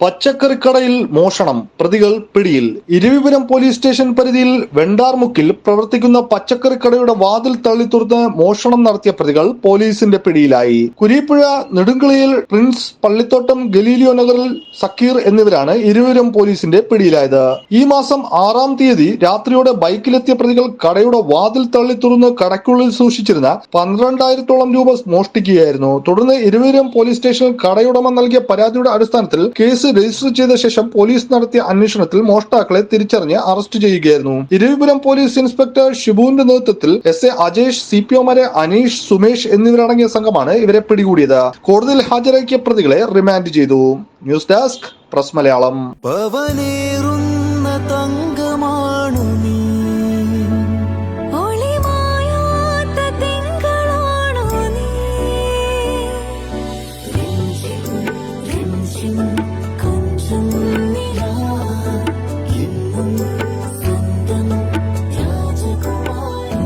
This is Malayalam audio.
പച്ചക്കറിക്കടയിൽ മോഷണം പ്രതികൾ പിടിയിൽ. ഇരുവിപുരം പോലീസ് സ്റ്റേഷൻ പരിധിയിൽ വെണ്ടാർമുക്കിൽ പ്രവർത്തിക്കുന്ന പച്ചക്കറിക്കടയുടെ വാതിൽ തള്ളിത്തുറന്ന് മോഷണം നടത്തിയ പ്രതികൾ പോലീസിന്റെ പിടിയിലായി. കുരീപ്പുഴ നെടുങ്കളിയിൽ പ്രിൻസ് പള്ളിത്തോട്ടം ഗലീലിയോ നഗറിൽ സക്കീർ എന്നിവരാണ് ഇരുവിപുരം പോലീസിന്റെ പിടിയിലായത്. ഈ മാസം ആറാം തീയതി രാത്രിയോടെ ബൈക്കിലെത്തിയ പ്രതികൾ കടയുടെ വാതിൽ തള്ളി തുറന്ന് കടയ്ക്കുള്ളിൽ സൂക്ഷിച്ചിരുന്ന പന്ത്രണ്ടായിരത്തോളം രൂപ മോഷ്ടിക്കുകയായിരുന്നു. തുടർന്ന് ഇരുവിപുരം പോലീസ് സ്റ്റേഷനിൽ കടയുടമ നൽകിയ പരാതിയുടെ അടിസ്ഥാനത്തിൽ കേസ് രജിസ്റ്റർ ചെയ്ത ശേഷം പോലീസ് നടത്തിയ അന്വേഷണത്തിൽ മോഷ്ടാക്കളെ തിരിച്ചറിഞ്ഞ് അറസ്റ്റ് ചെയ്യുകയായിരുന്നു. ഇരുവിപുരം പോലീസ് ഇൻസ്പെക്ടർ ഷിബുവിന്റെ നേതൃത്വത്തിൽ S A Ajesh C P ഒമാരെ Aneesh Sumesh എന്നിവരടങ്ങിയ സംഘമാണ് ഇവരെ പിടികൂടിയത്. കോടതിയിൽ ഹാജരാക്കിയ പ്രതികളെ റിമാൻഡ് ചെയ്തു. News desk press Malayalam. Thank തങ്കമാണു